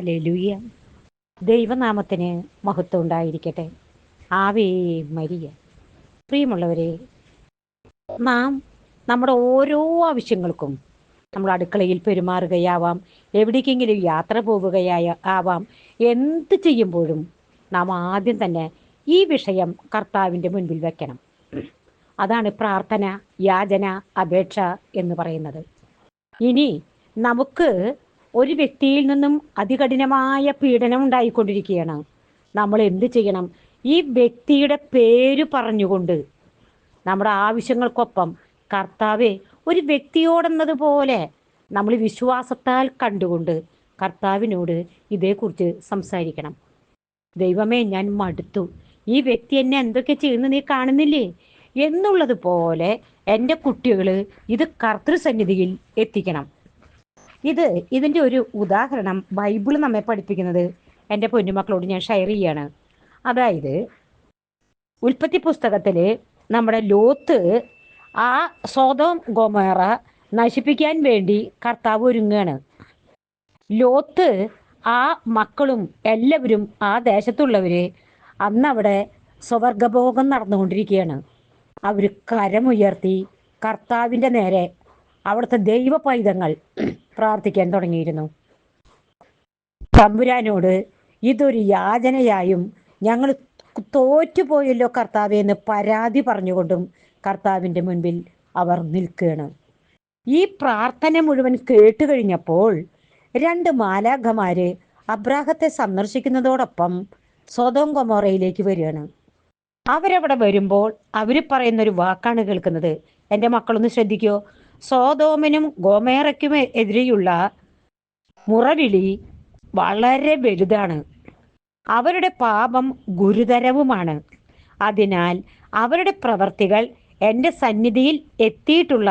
ഹലലുയ ദൈവനാമത്തിന് മഹത്വം ഉണ്ടായിരിക്കട്ടെ. ആവേ മരിയ. പ്രിയമുള്ളവരെ നാം നമ്മുടെ ഓരോ ആവശ്യങ്ങൾക്കും നമ്മൾ അടുക്കളയിൽ പെരുമാറുകയാവാം എവിടേക്കെങ്കിലും യാത്ര പോവുകയായ ആവാം എന്ത് ചെയ്യുമ്പോഴും നാം ആദ്യം തന്നെ ഈ വിഷയം കർത്താവിന്റെ മുൻപിൽ വെക്കണം. അതാണ് പ്രാർത്ഥന യാചന അപേക്ഷ എന്ന് പറയുന്നത്. ഇനി നമുക്ക് ഒരു വ്യക്തിയിൽ നിന്നും അതികഠിനമായ പീഡനം ഉണ്ടായിക്കൊണ്ടിരിക്കുകയാണ്. നമ്മൾ എന്ത് ചെയ്യണം? ഈ വ്യക്തിയുടെ പേര് പറഞ്ഞുകൊണ്ട് നമ്മുടെ ആവശ്യങ്ങൾക്കൊപ്പം കർത്താവെ ഒരു വ്യക്തിയോടെന്നതുപോലെ നമ്മൾ വിശ്വാസത്താൽ കണ്ടുകൊണ്ട് കർത്താവിനോട് ഇതേക്കുറിച്ച് സംസാരിക്കണം. ദൈവമേ ഞാൻ മടുത്തു. ഈ വ്യക്തി എന്നെ എന്തൊക്കെ ചെയ്യുന്നു നീ കാണുന്നില്ലേ? എന്നുള്ളത് പോലെ എന്റെ കുട്ടികൾ ഇത് കർത്തൃസന്നിധിയിൽ എത്തിക്കണം. ഇത് ഇതിന്റെ ഒരു ഉദാഹരണം ബൈബിൾ നമ്മെ പഠിപ്പിക്കുന്നത് എന്റെ പൊന്നുമക്കളോട് ഞാൻ ഷെയർ ചെയ്യാണ്. അതായത് ഉൽപ്പത്തി പുസ്തകത്തിൽ നമ്മുടെ ലോത്ത് ആ സ്വതം ഗോമേറ നശിപ്പിക്കാൻ വേണ്ടി കർത്താവ് ഒരുങ്ങുകയാണ് ലോത്ത് ആ മക്കളും എല്ലാവരും ആ ദേശത്തുള്ളവര് അന്നവിടെ സ്വവർഗഭോഗം നടന്നുകൊണ്ടിരിക്കുകയാണ്. അവർ കരമുയർത്തി കർത്താവിന്റെ നേരെ അവിടുത്തെ ദൈവ പൈതങ്ങൾ പ്രാർത്ഥിക്കാൻ തുടങ്ങിയിരുന്നു. തമ്പുരാനോട് ഇതൊരു യാചനയായും ഞങ്ങൾ തോറ്റുപോയല്ലോ കർത്താവെ എന്ന് പരാതി പറഞ്ഞുകൊണ്ടും കർത്താവിന്റെ മുൻപിൽ അവർ നിൽക്കുകയാണ്. ഈ പ്രാർത്ഥന മുഴുവൻ കേട്ട് കഴിഞ്ഞപ്പോൾ രണ്ട് മാലാഖമാര് അബ്രാഹത്തെ സന്ദർശിക്കുന്നതോടൊപ്പം സ്വതം കൊമോറയിലേക്ക് വരികയാണ്. അവരവിടെ വരുമ്പോൾ അവർ പറയുന്നൊരു വാക്കാണ് കേൾക്കുന്നത്. എന്റെ മക്കളൊന്ന് ശ്രദ്ധിക്കോ? സോതോമിനും ഗോമേറയ്ക്കും എതിരെയുള്ള മുറവിളി വളരെ വലുതാണ്. അവരുടെ പാപം ഗുരുതരവുമാണ്. അതിനാൽ അവരുടെ പ്രവർത്തികൾ എന്റെ സന്നിധിയിൽ എത്തിയിട്ടുള്ള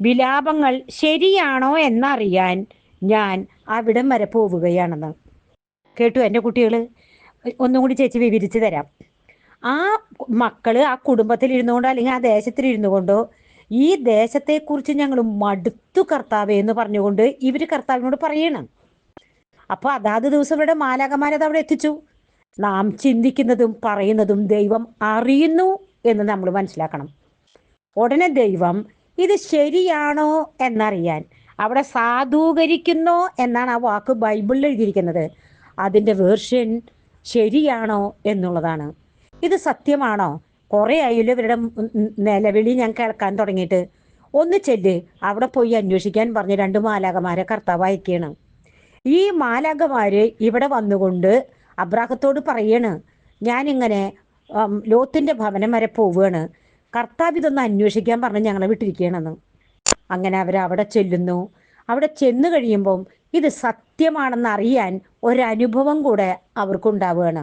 വിലാപങ്ങൾ ശരിയാണോ എന്നറിയാൻ ഞാൻ അവിടം വരെ പോവുകയാണെന്ന്. കേട്ടു എന്റെ കുട്ടികൾ ഒന്നും കൂടി ചേച്ചി വിവരിച്ചു തരാം. ആ മക്കൾ ആ കുടുംബത്തിൽ ഇരുന്നുകൊണ്ടോ അല്ലെങ്കിൽ ആ ദേശത്തിൽ ഇരുന്നു കൊണ്ടോ ഈ ദേശത്തെക്കുറിച്ച് ഞങ്ങൾ മടുത്തു കർത്താവേ എന്ന് പറഞ്ഞുകൊണ്ട് ഇവർ കർത്താവിനോട് പറയണം. അപ്പൊ അതാത് ദിവസം ഇവരുടെ മാലാകമാരത് അവിടെ എത്തിച്ചു. നാം ചിന്തിക്കുന്നതും പറയുന്നതും ദൈവം അറിയുന്നു എന്ന് നമ്മൾ മനസ്സിലാക്കണം. ഉടനെ ദൈവം ഇത് ശരിയാണോ എന്നറിയാൻ അവിടെ സാധൂകരിക്കുന്നോ എന്നാണ് ആ വാക്ക് ബൈബിളിൽ എഴുതിയിരിക്കുന്നത്. അതിന്റെ വേർഷൻ ശരിയാണോ എന്നുള്ളതാണ്. ഇത് സത്യമാണോ? കുറേ ആയില്ലോ ഇവരുടെ നിലവിളി ഞാൻ കേൾക്കാൻ തുടങ്ങിയിട്ട്. ഒന്ന് ചെല്ല്. അവിടെ പോയി അന്വേഷിക്കാൻ പറഞ്ഞ് രണ്ട് മാലാകമാരെ കർത്താവ് അയക്കുകയാണ് ഈ മാലാകമാര് ഇവിടെ വന്നുകൊണ്ട് അബ്രാഹത്തോട് പറയാണ് ഞാനിങ്ങനെ ലോത്തിന്റെ ഭവനം വരെ പോവുകയാണ് കർത്താവ് ഇതൊന്ന് അന്വേഷിക്കാൻ പറഞ്ഞ് ഞങ്ങളെ വിട്ടിരിക്കുകയാണെന്ന് അങ്ങനെ അവർ അവിടെ ചെല്ലുന്നു. അവിടെ ചെന്ന് കഴിയുമ്പം ഇത് സത്യമാണെന്ന് അറിയാൻ ഒരനുഭവം കൂടെ അവർക്കുണ്ടാവുകയാണ്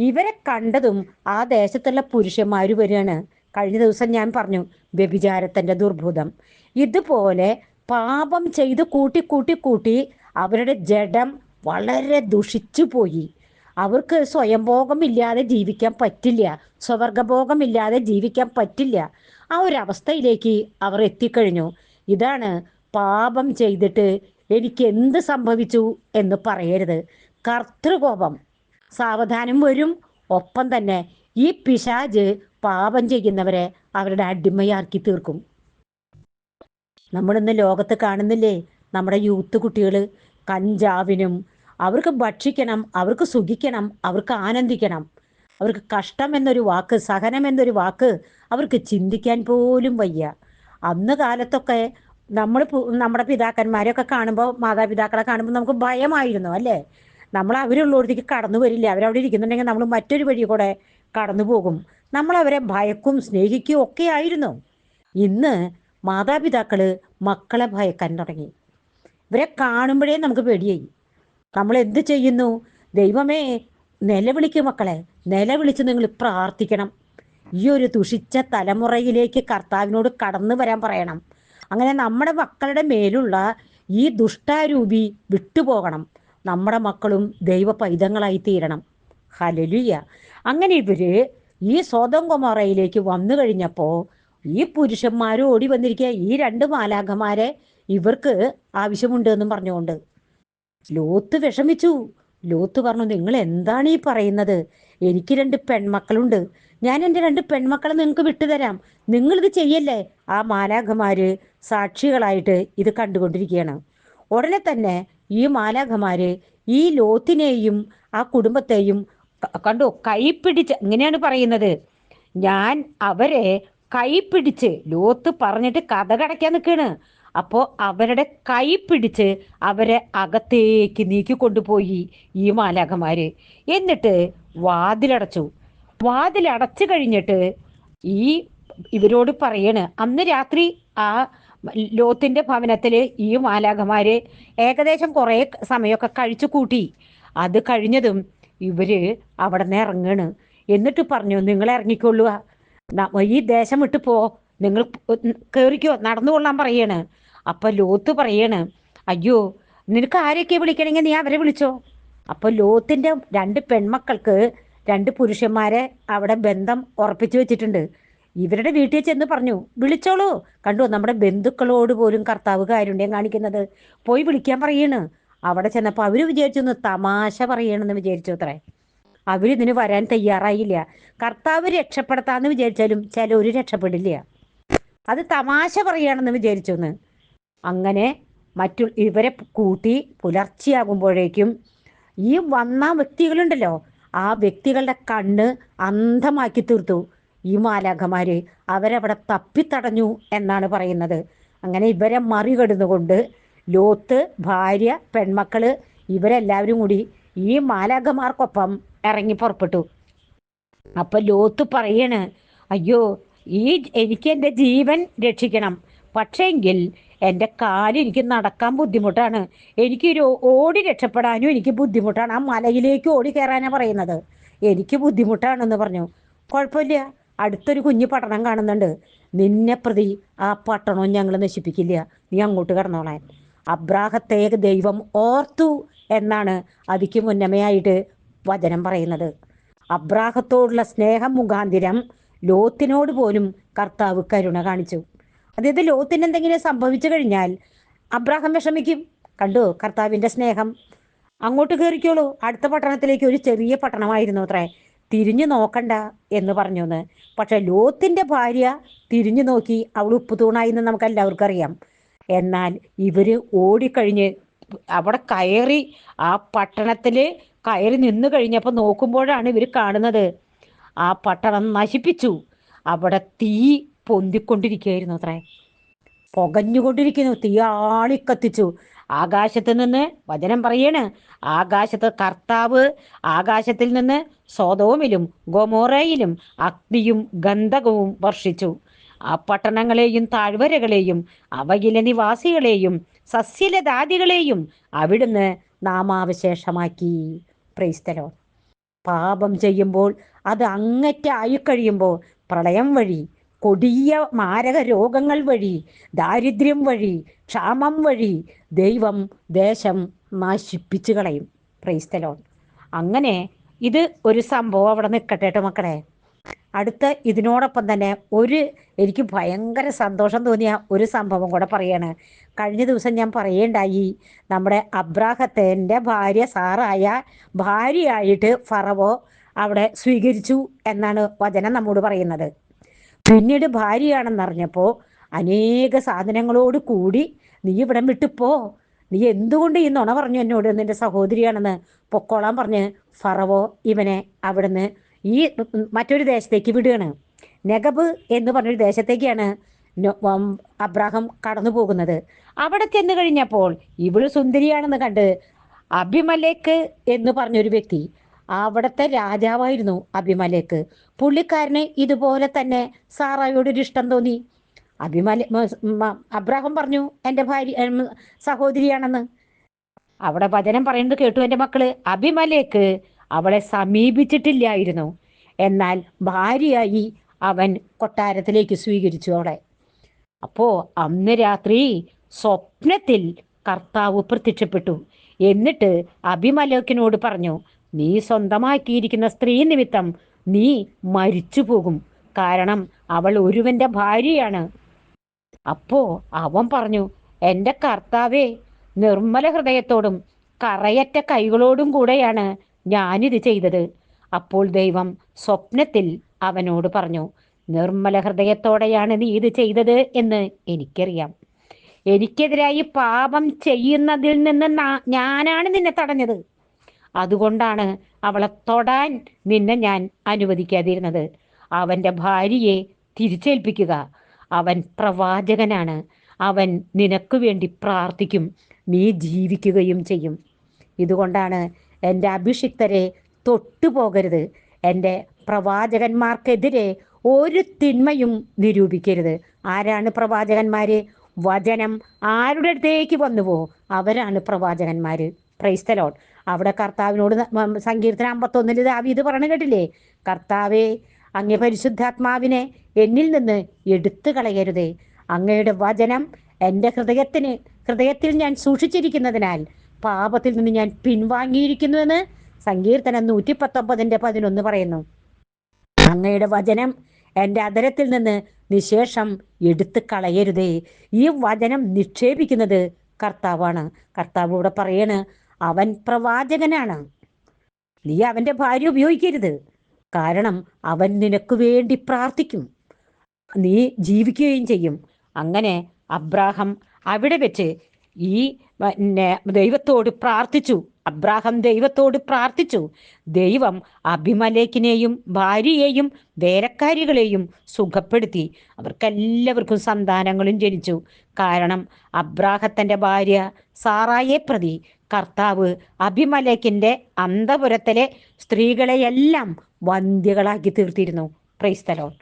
ഇവരെ കണ്ടതും ആ ദേശത്തുള്ള പുരുഷന്മാർ വരികയാണ്. കഴിഞ്ഞ ദിവസം ഞാൻ പറഞ്ഞു വ്യഭിചാരത്തിന്റെ ദുർഭൂതം. ഇതുപോലെ പാപം ചെയ്ത് കൂട്ടി കൂട്ടി കൂട്ടി അവരുടെ ജഡം വളരെ ദുഷിച്ചു പോയി. അവർക്ക് സ്വയംഭോഗമില്ലാതെ ജീവിക്കാൻ പറ്റില്ല സ്വവർഗഭോഗമില്ലാതെ ജീവിക്കാൻ പറ്റില്ല. ആ ഒരു അവസ്ഥയിലേക്ക് അവർ എത്തിക്കഴിഞ്ഞു. ഇതാണ് പാപം ചെയ്തിട്ട് എനിക്ക് എന്ത് സംഭവിച്ചു എന്ന് പറയരുത്. കർത്തൃകോപം. സാവധാനം വരും. ഒപ്പം തന്നെ ഈ പിശാജ് പാപം ചെയ്യുന്നവരെ അവരുടെ അടിമയാക്കി തീർക്കും. നമ്മളിന്ന് ലോകത്ത് കാണുന്നില്ലേ? നമ്മുടെ യൂത്ത് കുട്ടികൾ കഞ്ചാവിനും അവർക്ക് ഭക്ഷിക്കണം അവർക്ക് സുഖിക്കണം അവർക്ക് ആനന്ദിക്കണം. അവർക്ക് കഷ്ടം എന്നൊരു വാക്ക് സഹനം എന്നൊരു വാക്ക് അവർക്ക് ചിന്തിക്കാൻ പോലും വയ്യ. അന്ന് കാലത്തൊക്കെ നമ്മൾ നമ്മുടെ പിതാക്കന്മാരെയൊക്കെ കാണുമ്പോൾ മാതാപിതാക്കളെ കാണുമ്പോൾ നമുക്ക് ഭയമായിരുന്നു അല്ലേ? നമ്മൾ അവരുള്ളടത്തേക്ക് കടന്നു വരില്ല. അവരവിടെ ഇരിക്കുന്നുണ്ടെങ്കിൽ നമ്മൾ മറ്റൊരു വഴി കൂടെ കടന്നു പോകും. നമ്മൾ അവരെ ഭയക്കും സ്നേഹിക്കും ഒക്കെ ആയിരുന്നു. ഇന്ന് മാതാപിതാക്കൾ മക്കളെ ഭയക്കാൻ തുടങ്ങി. ഇവരെ കാണുമ്പോഴേ നമുക്ക് പേടിയായി. നമ്മൾ എന്ത് ചെയ്യുന്നു? ദൈവമേ നിലവിളിക്കും മക്കളെ. നിലവിളിച്ച് നിങ്ങൾ പ്രാർത്ഥിക്കണം. ഈ ഒരു ദുഷിച്ച തലമുറയിലേക്ക് കർത്താവിനോട് കടന്നു വരാൻ പറയണം. അങ്ങനെ നമ്മുടെ മക്കളുടെ മേലുള്ള ഈ ദുഷ്ടാരൂപി വിട്ടുപോകണം. നമ്മുടെ മക്കളും ദൈവ പൈതങ്ങളായി തീരണം ഹലലുയ്യ അങ്ങനെ ഇവർ ഈ സ്വതം കുമാറയിലേക്ക് വന്നു കഴിഞ്ഞപ്പോൾ ഈ പുരുഷന്മാരും ഓടി വന്നിരിക്കുക ഈ രണ്ട് മാലാഖമാരെ ഇവർക്ക് ആവശ്യമുണ്ട് എന്നും പറഞ്ഞുകൊണ്ട്. ലോത്ത് വിഷമിച്ചു. ലോത്ത് പറഞ്ഞു നിങ്ങൾ എന്താണ് ഈ പറയുന്നത്? എനിക്ക് രണ്ട് പെൺമക്കളുണ്ട്. ഞാൻ എന്റെ രണ്ട് പെൺമക്കളെ നിങ്ങൾക്ക് വിട്ടുതരാം. നിങ്ങളിത് ചെയ്യല്ലേ? ആ മാലാഖമാര് സാക്ഷികളായിട്ട് ഇത് കണ്ടുകൊണ്ടിരിക്കുകയാണ് ഉടനെ തന്നെ ഈ മാലാഖമാര് ഈ ലോത്തിനെയും ആ കുടുംബത്തെയും കണ്ടോ? കൈപ്പിടിച്ച് ഇങ്ങനെയാണ് പറയുന്നത്. ഞാൻ അവരെ കൈപ്പിടിച്ച് ലോത്ത് പറഞ്ഞിട്ട് കഥ കടയ്ക്കാൻ നിൽക്കുകയാണ് അപ്പോൾ അവരുടെ കൈ പിടിച്ച് അവരെ അകത്തേക്ക് നീക്കി കൊണ്ടുപോയി ഈ മാലാഖമാര്. എന്നിട്ട് വാതിലടച്ചു. വാതിലടച്ചു കഴിഞ്ഞിട്ട് ഈ ഇവരോട് പറയണ് അന്ന് രാത്രി ആ ലോത്തിന്റെ ഭവനത്തിൽ ഈ മാലാഖമാര് ഏകദേശം കുറേ സമയമൊക്കെ കഴിച്ചു കൂട്ടി. അത് കഴിഞ്ഞതും ഇവർ അവിടെ നിന്ന് ഇറങ്ങണ് എന്നിട്ട് പറഞ്ഞു നിങ്ങൾ ഇറങ്ങിക്കൊള്ളുക ഈ ദേശം വിട്ട് പോ. നിങ്ങൾ കയറിക്കോ നടന്നു കൊള്ളാൻ പറയാണ്. അപ്പൊ ലോത്ത് പറയാണ് അയ്യോ നിനക്ക് ആരെയൊക്കെ വിളിക്കണമെങ്കിൽ നീ അവരെ വിളിച്ചോ. അപ്പൊ ലോത്തിന്റെ രണ്ട് പെൺമക്കൾക്ക് രണ്ട് പുരുഷന്മാരെ അവിടെ ബന്ധം ഉറപ്പിച്ചു വെച്ചിട്ടുണ്ട്. ഇവരുടെ വീട്ടിൽ ചെന്ന് പറഞ്ഞു വിളിച്ചോളൂ. കണ്ടു നമ്മുടെ ബന്ധുക്കളോട് പോലും കർത്താവ് കാരുണ്യം കാണിക്കുന്നത്. പോയി വിളിക്കാൻ പറയണ്. അവിടെ ചെന്നപ്പോൾ അവർ വിചാരിച്ചു ഒന്ന് തമാശ പറയണമെന്ന് വിചാരിച്ചു അത്രേ. അവരിതിന് വരാൻ തയ്യാറായില്ല. കർത്താവ് രക്ഷപ്പെടുത്താന്ന് വിചാരിച്ചാലും ചിലവര് രക്ഷപ്പെടില്ല. അത് തമാശ പറയുകയാണെന്ന് വിചാരിച്ചു എന്ന് അങ്ങനെ മറ്റു ഇവരെ കൂട്ടി പുലർച്ചെയാകുമ്പോഴേക്കും ഈ വന്ന വ്യക്തികളുണ്ടല്ലോ ആ വ്യക്തികളുടെ കണ്ണ് അന്ധമാക്കി തീർത്തു. ഈ മാലാഖമാര് അവരവിടെ തപ്പിത്തടഞ്ഞു എന്നാണ് പറയുന്നത്. അങ്ങനെ ഇവരെ മറികടന്നുകൊണ്ട് ലോത്ത് ഭാര്യ പെൺമക്കൾ ഇവരെല്ലാവരും കൂടി ഈ മാലാഖമാർക്കൊപ്പം ഇറങ്ങി പുറപ്പെട്ടു. അപ്പൊ ലോത്ത് പറയണ് അയ്യോ ഈ എനിക്ക് എന്റെ ജീവൻ രക്ഷിക്കണം. പക്ഷേങ്കിൽ എന്റെ കാൽ എനിക്ക് നടക്കാൻ ബുദ്ധിമുട്ടാണ്. എനിക്ക് ഓടി രക്ഷപ്പെടാനും എനിക്ക് ബുദ്ധിമുട്ടാണ്. ആ മലയിലേക്ക് ഓടി കയറാനാണ് പറയുന്നത്. എനിക്ക് ബുദ്ധിമുട്ടാണെന്ന് പറഞ്ഞു. കുഴപ്പമില്ല. അടുത്തൊരു കുഞ്ഞു പട്ടണം കാണുന്നുണ്ട്. നിന്നെ പ്രതി ആ പട്ടണവും ഞങ്ങൾ നശിപ്പിക്കില്ല. നീ അങ്ങോട്ട് കടന്നോളാൻ. അബ്രാഹത്തെ ദൈവം ഓർത്തു എന്നാണ് അതിക്ക് മുന്നമയായിട്ട് വചനം പറയുന്നത്. അബ്രാഹത്തോടുള്ള സ്നേഹം മുഖാന്തിരം ലോത്തിനോട് പോലും കർത്താവ് കരുണ കാണിച്ചു. അതായത് ലോത്തിന് എന്തെങ്കിലും സംഭവിച്ചു കഴിഞ്ഞാൽ അബ്രാഹം വിഷമിക്കും. കണ്ടു? കർത്താവിന്റെ സ്നേഹം. അങ്ങോട്ട് കയറിക്കോളൂ. അടുത്ത പട്ടണത്തിലേക്ക് ഒരു ചെറിയ പട്ടണമായിരുന്നു അത്രേ. തിരിഞ്ഞു നോക്കണ്ട എന്ന് പറഞ്ഞു എന്ന് പക്ഷെ ലോത്തിന്റെ ഭാര്യ തിരിഞ്ഞു നോക്കി അവൾ ഉപ്പ് തൂണായി എന്ന് നമുക്ക് എല്ലാവർക്കും അറിയാം. എന്നാൽ ഇവർ ഓടിക്കഴിഞ്ഞ് അവിടെ കയറി ആ പട്ടണത്തിൽ കയറി നിന്ന് കഴിഞ്ഞപ്പോൾ നോക്കുമ്പോഴാണ് ഇവർ കാണുന്നത്. ആ പട്ടണം നശിപ്പിച്ചു. അവിടെ തീ പൊന്തിക്കൊണ്ടിരിക്കുകയായിരുന്നു അത്രേ. പുകഞ്ഞുകൊണ്ടിരിക്കുന്നു. തീ ആളിക്കത്തിച്ചു. ആകാശത്ത് നിന്ന് വചനം പറയണ്. ആകാശത്ത് കർത്താവ് ആകാശത്തിൽ നിന്ന് സ്വതോമിലും ഗൊമോറയിലും അഗ്നിയും ഗന്ധകവും വർഷിച്ചു. ആ പട്ടണങ്ങളെയും താഴ്വരകളെയും അവയിലെ നിവാസികളെയും സസ്യലതാദികളെയും അവിടുന്ന് നാമാവശേഷമാക്കി പ്രൈസ്തലോ പാപം ചെയ്യുമ്പോൾ അത് അങ്ങറ്റായി കഴിയുമ്പോൾ പ്രളയം വഴി കൊടിയ മാരക രോഗങ്ങൾ വഴി ദാരിദ്ര്യം വഴി ക്ഷാമം വഴി ദൈവം ദേശം നശിപ്പിച്ചു കളയും. പ്രൈസ്തലോൺ അങ്ങനെ ഇത് ഒരു സംഭവം അവിടെ നിൽക്കട്ടെ കേട്ടോ മക്കളെ. അടുത്ത ഇതിനോടൊപ്പം തന്നെ ഒരു എനിക്ക് ഭയങ്കര സന്തോഷം തോന്നിയ ഒരു സംഭവം കൂടെ പറയാണ്. കഴിഞ്ഞ ദിവസം ഞാൻ പറയേണ്ടായി നമ്മുടെ അബ്രാഹത്തേന്റെ ഭാര്യ സാറായ ഭാര്യയായിട്ട് ഫറവോ അവിടെ സ്വീകരിച്ചു എന്നാണ് വചനം നമ്മോട് പറയുന്നത്. പിന്നീട് ഭാര്യയാണെന്നറിഞ്ഞപ്പോൾ അനേക സാധനങ്ങളോട് കൂടി നീ ഇവിടം വിട്ടുപോ നീ എന്തുകൊണ്ട് ഈ നുണ പറഞ്ഞു എന്നോട് നിന്റെ സഹോദരിയാണെന്ന് പൊക്കോളാൻ പറഞ്ഞ് ഫറവോ ഇവനെ അവിടുന്ന് ഈ മറ്റൊരു ദേശത്തേക്ക് വിടുകയാണ്. നെഗബ് എന്ന് പറഞ്ഞൊരു ദേശത്തേക്കാണ് അബ്രാഹം കടന്നു പോകുന്നത്. അവിടെ ചെന്ന് കഴിഞ്ഞപ്പോൾ ഇവൾ സുന്ദരിയാണെന്ന് കണ്ട് അഭിമലേക്ക് എന്ന് പറഞ്ഞൊരു വ്യക്തി അവിടുത്തെ രാജാവായിരുന്നു അഭിമലേക്ക്. പുള്ളിക്കാരന് ഇതുപോലെ തന്നെ സാറായോട് ഒരു ഇഷ്ടം തോന്നി. അഭിമല അബ്രാഹം പറഞ്ഞു എന്റെ ഭാര്യ സഹോദരിയാണെന്ന്. അവിടെ വചനം പറയുന്നത് കേട്ടു എന്റെ മക്കൾ. അഭിമലേക്ക് അവളെ സമീപിച്ചിട്ടില്ലായിരുന്നു. എന്നാൽ ഭാര്യയായി അവൻ കൊട്ടാരത്തിലേക്ക് സ്വീകരിച്ചു അവളെ. അപ്പോ അന്ന് രാത്രി സ്വപ്നത്തിൽ കർത്താവ് പ്രത്യക്ഷപ്പെട്ടു. എന്നിട്ട് അഭിമലേക്കിനോട് പറഞ്ഞു നീ സ്വന്തമാക്കിയിരിക്കുന്ന സ്ത്രീ നിമിത്തം നീ മരിച്ചു പോകും കാരണം അവൾ ഒരുവന്റെ ഭാര്യയാണ്. അപ്പോ അവൻ പറഞ്ഞു എന്റെ കർത്താവേ നിർമ്മല ഹൃദയത്തോടും കറയറ്റ കൈകളോടും കൂടെയാണ് ഞാനിത് ചെയ്തത്. അപ്പോൾ ദൈവം സ്വപ്നത്തിൽ അവനോട് പറഞ്ഞു നിർമ്മല ഹൃദയത്തോടെയാണ് നീ ഇത് ചെയ്തത് എന്ന് എനിക്കറിയാം. എനിക്കെതിരായി പാപം ചെയ്യുന്നതിൽ നിന്ന് ഞാനാണ് നിന്നെ തടഞ്ഞത്. അതുകൊണ്ടാണ് അവളെ തൊടാൻ നിന്നെ ഞാൻ അനുവദിക്കാതിരുന്നത്. അവന്റെ ഭാര്യയെ തിരിച്ചേൽപ്പിക്കുക. അവൻ പ്രവാചകനാണ്. അവൻ നിനക്ക് വേണ്ടി പ്രാർത്ഥിക്കും. നീ ജീവിക്കുകയും ചെയ്യും. ഇതുകൊണ്ടാണ് എന്റെ അഭിഷിക്തരെ തൊട്ടുപോകരുത് എന്റെ പ്രവാചകന്മാർക്കെതിരെ ഒരു തിന്മയും നിരൂപിക്കരുത്. ആരാണ് പ്രവാചകന്മാർ വചനം ആരുടെ അടുത്തേക്ക് വന്നുവോ? അവരാണ് പ്രവാചകന്മാർ പ്രൈസ്തലോൺ അവിടെ കർത്താവിനോട് സങ്കീർത്തനം അമ്പത്തൊന്നിൽ ദാവീത് പറഞ്ഞു കേട്ടില്ലേ? കർത്താവെ അങ്ങേ പരിശുദ്ധാത്മാവിനെ എന്നിൽ നിന്ന് എടുത്തു കളയരുതേ. അങ്ങയുടെ വചനം എന്റെ ഹൃദയത്തിന് ഹൃദയത്തിൽ ഞാൻ സൂക്ഷിച്ചിരിക്കുന്നതിനാൽ പാപത്തിൽ നിന്ന് ഞാൻ പിൻവാങ്ങിയിരിക്കുന്നുവെന്ന് സങ്കീർത്തനം നൂറ്റി പത്തൊമ്പതിന്റെ പതിനൊന്ന് പറയുന്നു. അങ്ങയുടെ വചനം എന്റെ അതരത്തിൽ നിന്ന് നിശേഷം എടുത്തു കളയരുതേ. ഈ വചനം നിക്ഷേപിക്കുന്നത് കർത്താവാണ്. കർത്താവ് ഇവിടെ പറയണ് അവൻ പ്രവാചകനാണ്. നീ അവന്റെ ഭാര്യ ഉപയോഗിക്കരുത്. കാരണം അവൻ നിനക്ക് വേണ്ടി പ്രാർത്ഥിക്കും. നീ ജീവിക്കുകയും ചെയ്യും. അങ്ങനെ അബ്രാഹം അവിടെ വെച്ച് ഈ പിന്നെ ദൈവത്തോട് പ്രാർത്ഥിച്ചു. അബ്രാഹം ദൈവത്തോട് പ്രാർത്ഥിച്ചു. ദൈവം അഭിമലേക്കിനെയും ഭാര്യയെയും വേലക്കാരികളെയും സുഖപ്പെടുത്തി. അവർക്കെല്ലാവർക്കും സന്താനങ്ങളും ജനിച്ചു. കാരണം അബ്രാഹത്തിന്റെ ഭാര്യ സാറായെ പ്രതി കർത്താവ് അഭിമലേക്കിന്റെ അന്തപുരത്തിലെ സ്ത്രീകളെയെല്ലാം വന്ധ്യകളാക്കി തീർത്തിരുന്നു. പ്രൈസ്തലോൺ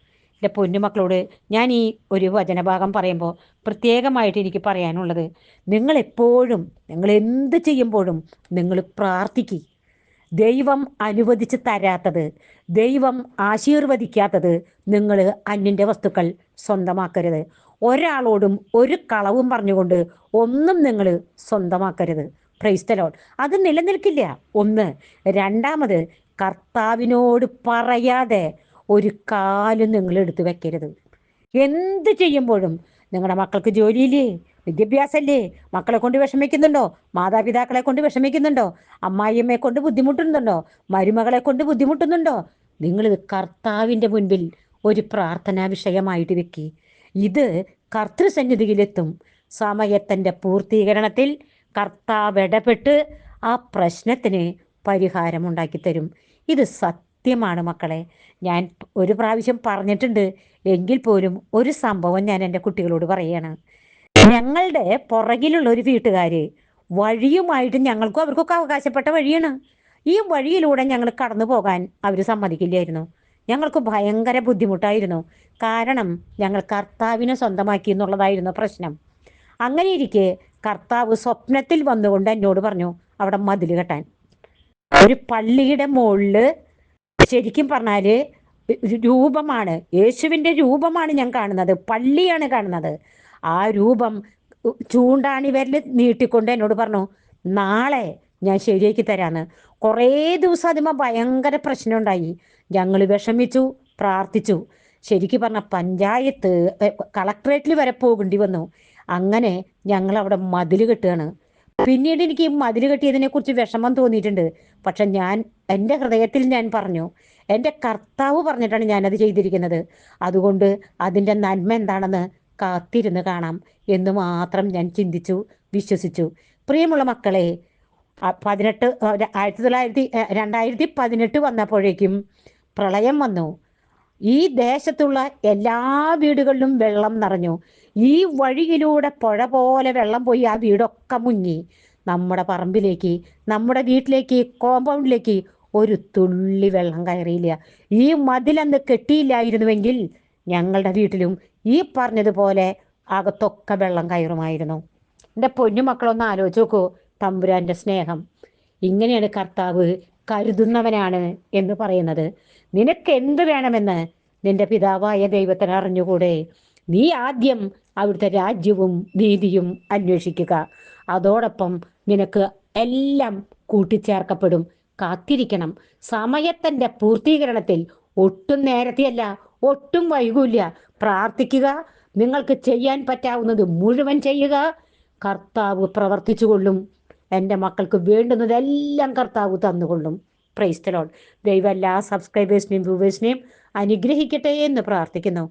എന്റെ പൊന്നുമക്കളോട് ഞാൻ ഈ ഒരു വചനഭാഗം പറയുമ്പോൾ പ്രത്യേകമായിട്ട് എനിക്ക് പറയാനുള്ളത് നിങ്ങൾ എപ്പോഴും നിങ്ങൾ എന്ത് ചെയ്യുമ്പോഴും നിങ്ങൾ പ്രാർത്ഥിക്കുക ദൈവം അനുവദിച്ച് തരാത്തത് ദൈവം ആശീർവദിക്കാത്തത് നിങ്ങൾ അന്യന്റെ വസ്തുക്കൾ സ്വന്തമാക്കരുത്. ഒരാളോടും ഒരു കളവും പറഞ്ഞുകൊണ്ട് ഒന്നും നിങ്ങൾ സ്വന്തമാക്കരുത്. പ്രൈസ്തലോൺ അത് നിലനിൽക്കില്ല. ഒന്ന്. രണ്ടാമത് കർത്താവിനോട് പറയാതെ ഒരു കാലും നിങ്ങൾ എടുത്തു വെക്കരുത്. എന്ത് ചെയ്യുമ്പോഴും നിങ്ങളുടെ മക്കൾക്ക് ജോലിയില്ലേ? വിദ്യാഭ്യാസമല്ലേ മക്കളെ കൊണ്ട് വിഷമിക്കുന്നുണ്ടോ? മാതാപിതാക്കളെ കൊണ്ട് വിഷമിക്കുന്നുണ്ടോ? അമ്മായിയമ്മയെ കൊണ്ട് ബുദ്ധിമുട്ടുന്നുണ്ടോ? മരുമകളെ കൊണ്ട് ബുദ്ധിമുട്ടുന്നുണ്ടോ? നിങ്ങളിത് കർത്താവിന്റെ മുൻപിൽ ഒരു പ്രാർത്ഥനാ വിഷയമായിട്ട് വെക്കി. ഇത് കർത്തൃസന്നിധിയിലെത്തും. സമയത്തിന്റെ പൂർത്തീകരണത്തിൽ കർത്താവ് ഇടപെട്ട് ആ പ്രശ്നത്തിന് പരിഹാരമുണ്ടാക്കി തരും ഇത് സത്യമാണ് മക്കളെ. ഞാൻ ഒരു പ്രാവശ്യം പറഞ്ഞിട്ടുണ്ട്. എങ്കിൽ പോലും ഒരു സംഭവം ഞാൻ എന്റെ കുട്ടികളോട് പറയാണ്. ഞങ്ങളുടെ പുറകിലുള്ള ഒരു വീട്ടുകാര് വഴിയുമായിട്ട് ഞങ്ങൾക്കും അവർക്കൊക്കെ അവകാശപ്പെട്ട വഴിയാണ്. ഈ വഴിയിലൂടെ ഞങ്ങൾ കടന്നു പോകാൻ അവർ സമ്മതിക്കില്ലായിരുന്നു. ഞങ്ങൾക്ക് ഭയങ്കര ബുദ്ധിമുട്ടായിരുന്നു. കാരണം ഞങ്ങൾ കർത്താവിനെ സ്വന്തമാക്കി എന്നുള്ളതായിരുന്നു പ്രശ്നം. അങ്ങനെ ഇരിക്കെ കർത്താവ് സ്വപ്നത്തിൽ വന്നുകൊണ്ട് എന്നോട് പറഞ്ഞു അവിടെ മതിൽ കെട്ടാൻ. ഒരു പള്ളിയുടെ മുകളിൽ ശരിക്കും പറഞ്ഞാൽ രൂപമാണ് യേശുവിന്റെ രൂപമാണ് ഞാൻ കാണുന്നത് പള്ളിയാണ് കാണുന്നത്. ആ രൂപം ചൂണ്ടാണി വരൽ നീട്ടിക്കൊണ്ട് എന്നോട് പറഞ്ഞു നാളെ ഞാൻ ശരിയാക്കി തരാന്ന്. കുറേ ദിവസം അതിമ ഭയങ്കര പ്രശ്നം ഉണ്ടായി ഞങ്ങൾ വിഷമിച്ചു പ്രാർത്ഥിച്ചു. ശരിക്കും പറഞ്ഞ പഞ്ചായത്ത് കളക്ട്രേറ്റിൽ വരെ പോകേണ്ടി വന്നു. അങ്ങനെ ഞങ്ങൾ അവിടെ മതിൽ കെട്ടുകയാണ്. പിന്നീട് എനിക്ക് ഈ മതിൽ കെട്ടിയതിനെക്കുറിച്ച് വിഷമം തോന്നിയിട്ടുണ്ട്. പക്ഷെ ഞാൻ എന്റെ ഹൃദയത്തിൽ ഞാൻ പറഞ്ഞു എന്റെ കർത്താവ് പറഞ്ഞിട്ടാണ് ഞാനത് ചെയ്തിരിക്കുന്നത്. അതുകൊണ്ട് അതിന്റെ നന്മ എന്താണെന്ന് കാത്തിരുന്ന് കാണാം എന്ന് മാത്രം ഞാൻ ചിന്തിച്ചു വിശ്വസിച്ചു. പ്രിയമുള്ള മക്കളെ പതിനെട്ട് ആയിരത്തി തൊള്ളായിരത്തി രണ്ടായിരത്തി പതിനെട്ട് വന്നപ്പോഴേക്കും പ്രളയം വന്നു. ഈ ദേശത്തുള്ള എല്ലാ വീടുകളിലും വെള്ളം നിറഞ്ഞു. ഈ വഴിയിലൂടെ പുഴ പോലെ വെള്ളം പോയി ആ വീടൊക്കെ മുങ്ങി. നമ്മുടെ പറമ്പിലേക്ക് നമ്മുടെ വീട്ടിലേക്ക് കോമ്പൗണ്ടിലേക്ക് ഒരു തുള്ളി വെള്ളം കയറിയില്ല. ഈ മതിലെന്ന് കെട്ടിയില്ലായിരുന്നുവെങ്കിൽ ഞങ്ങളുടെ വീട്ടിലും ഈ പറഞ്ഞതുപോലെ അകത്തൊക്കെ വെള്ളം കയറുമായിരുന്നു. എന്റെ പൊന്നുമക്കളൊന്ന് ആലോചിച്ച് നോക്കൂ തമ്പുരാന്റെ സ്നേഹം. ഇങ്ങനെയാണ് കർത്താവ് കരുതുന്നവനാണ് എന്ന് പറയുന്നത്. നിനക്ക് എന്ത് വേണമെന്ന് നിന്റെ പിതാവായ ദൈവത്തിന് അറിഞ്ഞുകൂടെ? നീ ആദ്യം അവിടുത്തെ രാജ്യവും നീതിയും അന്വേഷിക്കുക. അതോടൊപ്പം നിനക്ക് എല്ലാം കൂട്ടിച്ചേർക്കപ്പെടും. കാത്തിരിക്കണം. സമയത്തിന്റെ പൂർത്തീകരണത്തിൽ ഒട്ടും നേരത്തെയല്ല ഒട്ടും വൈകൂല്ല പ്രാർത്ഥിക്കുക. നിങ്ങൾക്ക് ചെയ്യാൻ പറ്റാവുന്നത് മുഴുവൻ ചെയ്യുക. കർത്താവ് പ്രവർത്തിച്ചുകൊള്ളും. എന്റെ മക്കൾക്ക് വേണ്ടുന്നതെല്ലാം കർത്താവ് തന്നുകൊള്ളും. പ്രൈസ്തലോൺ ദൈവം എല്ലാ സബ്സ്ക്രൈബേഴ്സിനെയും വ്യൂവേഴ്സിനെയും അനുഗ്രഹിക്കട്ടെ എന്ന് പ്രാർത്ഥിക്കുന്നു.